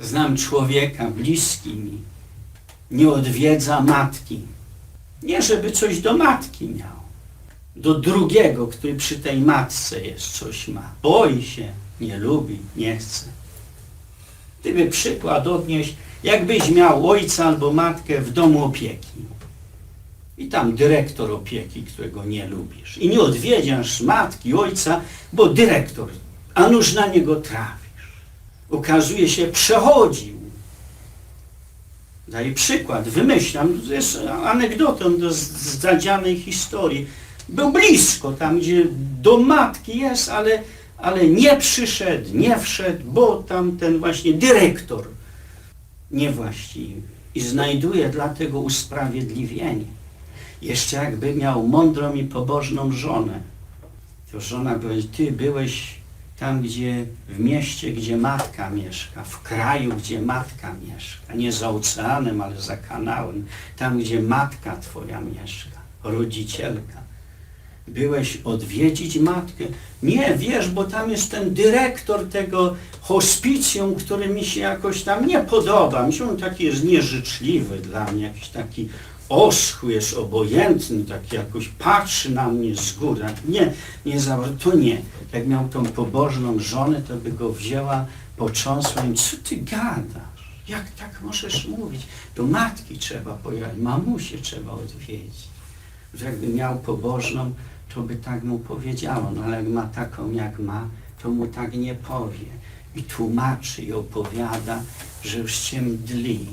Znam człowieka bliski mi, nie odwiedza matki. Nie, żeby coś do matki miał. Do drugiego, który przy tej matce jest, coś ma. Boi się, nie lubi, nie chce. Gdyby przykład odnieść, jakbyś miał ojca albo matkę w domu opieki. I tam dyrektor opieki, którego nie lubisz. I nie odwiedziasz matki, ojca, bo dyrektor, a nuż na niego trafisz. Okazuje się, przechodził. Daję przykład, wymyślam, to jest anegdotą do zadzianej historii. Był blisko, tam gdzie do matki jest, ale, ale nie przyszedł, nie wszedł, bo tam ten właśnie dyrektor niewłaściwy. I znajduje dlatego usprawiedliwienie. Jeszcze jakby miał mądrą i pobożną żonę, to żona powie, ty byłeś tam, gdzie w mieście, gdzie matka mieszka, w kraju, gdzie matka mieszka, nie za oceanem, ale za kanałem, tam, gdzie matka twoja mieszka, rodzicielka. Byłeś odwiedzić matkę? Nie, wiesz, bo tam jest ten dyrektor tego hospicjum, który mi się jakoś tam nie podoba. Mi się on taki jest nieżyczliwy dla mnie, jakiś taki oschły, jest obojętny, taki jakoś patrzy na mnie z góry. Nie, nie za to nie. Jak miał tą pobożną żonę, to by go wzięła, począsła i co ty gadasz? Jak tak możesz mówić? Do matki trzeba pojechać, mamusię trzeba odwiedzić. Że jakby miał pobożną, to by tak mu powiedziało, no ale jak ma taką jak ma, to mu tak nie powie. I tłumaczy i opowiada, że już cię mdli.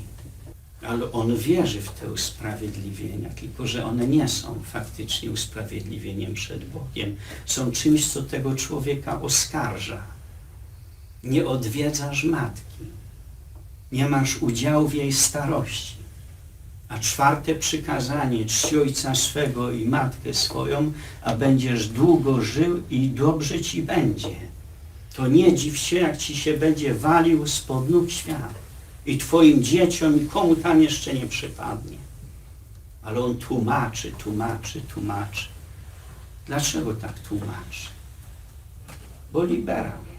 Ale on wierzy w te usprawiedliwienia, tylko że one nie są faktycznie usprawiedliwieniem przed Bogiem. Są czymś, co tego człowieka oskarża. Nie odwiedzasz matki. Nie masz udziału w jej starości. A czwarte przykazanie, czci ojca swego i matkę swoją, a będziesz długo żył i dobrze ci będzie. To nie dziw się, jak ci się będzie walił spod nóg świat. I twoim dzieciom, i komu tam jeszcze nie przypadnie. Ale on tłumaczy, tłumaczy, tłumaczy. Dlaczego tak tłumaczy? Bo liberał